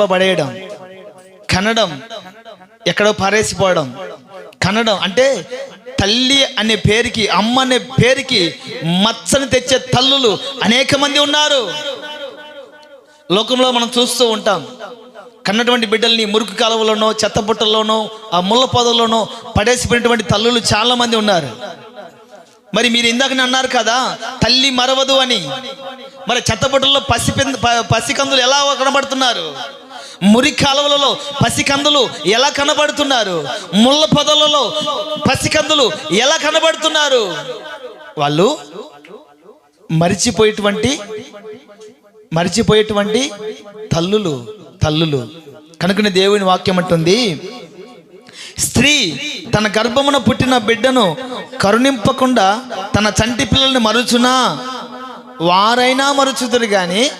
పడేయడం. కనడం. ఎక్కడో పారేసిపోవడం. కనడం అంటే తల్లి అనే పేరుకి అమ్మ అనే పేరుకి మచ్చని తెచ్చే తల్లులు అనేక మంది ఉన్నారు. లోకంలో మనం చూస్తూ ఉంటాం. కన్నటువంటి బిడ్డల్ని మురుకు కాలువలోనో చెత్త బుట్టల్లోనో ఆ ముళ్ళ పొదల్లోనో పడేసిపోయినటువంటి తల్లులు చాలా మంది ఉన్నారు. మరి మీరు ఇందాక అన్నారు కదా తల్లి మరవదు అని. మరి చెత్తబుట్టల్లో పసి పసికందులు ఎలా కనబడుతున్నారు? మురి కాలువలలో పసికందులు ఎలా కనబడుతున్నారు? ముళ్ళ పొదలలో పసికందులు ఎలా కనబడుతున్నారు? వాళ్ళు మరిచిపోయేటువంటి మరిచిపోయేటువంటి తల్లులు తల్లులు. కనుకనే దేవుని వాక్యం అంటుంది స్త్రీ తన గర్భమున పుట్టిన బిడ్డను కరుణింపకుండా తన చంటి పిల్లల్ని మరుచునా? వారైనా మరుచుదురు కానీ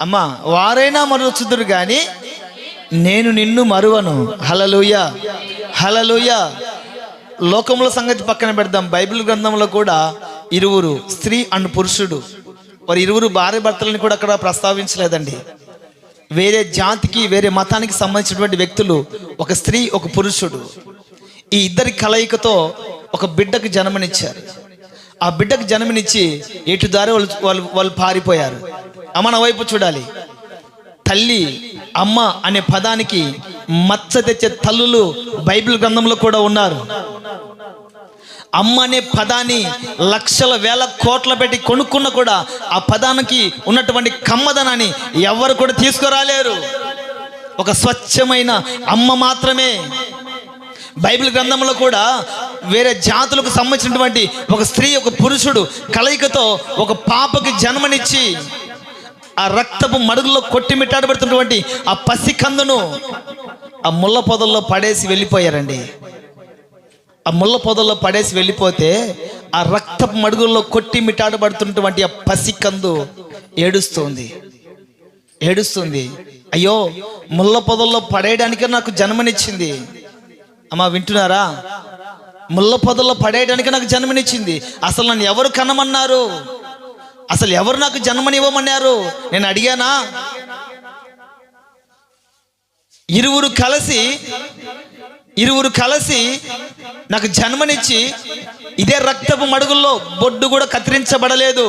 అమ్మా వారైనా మరొచ్చుదురు కానీ నేను నిన్ను మరువను. హలలుయ హలలుయ లోకముల సంగతి పక్కన పెడదాం. బైబిల్ గ్రంథంలో కూడా ఇరువురు స్త్రీ అండ్ పురుషుడు. వారి ఇరువురు భార్య భర్తలను కూడా అక్కడ ప్రస్తావించలేదండి. వేరే జాతికి వేరే మతానికి సంబంధించినటువంటి వ్యక్తులు ఒక స్త్రీ ఒక పురుషుడు. ఈ ఇద్దరి కలయికతో ఒక బిడ్డకు జన్మనిచ్చారు. ఆ బిడ్డకు జన్మనిచ్చి ఎటు దారి వాళ్ళు వాళ్ళు వాళ్ళు పారిపోయారు. అమ్మ నా వైపు చూడాలి. తల్లి అమ్మ అనే పదానికి మచ్చ తెచ్చే తల్లులు బైబిల్ గ్రంథంలో కూడా ఉన్నారు. అమ్మ అనే పదాన్ని లక్షల వేల కోట్ల పెట్టి కొనుక్కున్న కూడా ఆ పదానికి ఉన్నటువంటి కమ్మదనాన్ని ఎవరు కూడా తీసుకురాలేరు. ఒక స్వచ్ఛమైన అమ్మ మాత్రమే. బైబిల్ గ్రంథంలో కూడా వేరే జాతులకు సంబంధించినటువంటి ఒక స్త్రీ ఒక పురుషుడు కలయికతో ఒక పాపకి జన్మనిచ్చి ఆ రక్తపు మడుగులో కొట్టిమిట్టాడబడుతున్నటువంటి ఆ పసికందును ఆ ముళ్ళ పొదల్లో పడేసి వెళ్ళిపోయారండి. ఆ ముళ్ళ పొదల్లో పడేసి వెళ్ళిపోతే ఆ రక్తపు మడుగుల్లో కొట్టి మిటాడబడుతున్నటువంటి ఆ పసికందు ఏడుస్తుంది. ఏడుస్తుంది. అయ్యో ముళ్ళ పొదల్లో పడేయడానికే నాకు జన్మనిచ్చింది. అమ్మా వింటున్నారా? ముళ్ళ పొదల్లో పడేయడానికి నాకు జన్మనిచ్చింది. అసలు నన్ను ఎవరు కనమన్నారు? అసలు ఎవరు నాకు జన్మనివ్వమన్నారు? నేను అడిగానా? ఇరువురు కలిసి ఇరువురు కలిసి నాకు జన్మనిచ్చి ఇదే రక్తపు మడుగుల్లో బొడ్డు కూడా కత్తిరించబడలేదు.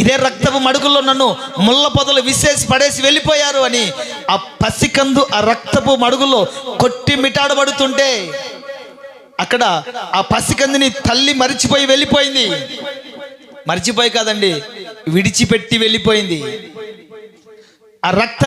ఇదే రక్తపు మడుగుల్లో నన్ను ముళ్ళ పొదలు విసేసి పడేసి వెళ్ళిపోయారు అని ఆ పసికందు ఆ రక్తపు మడుగుల్లో కొట్టి మిటాడబడుతుంటే అక్కడ ఆ పసికందుని తల్లి మరిచిపోయి వెళ్ళిపోయింది. మర్చిపోయి కాదండి విడిచిపెట్టి వెళ్ళిపోయింది. ఆ రక్త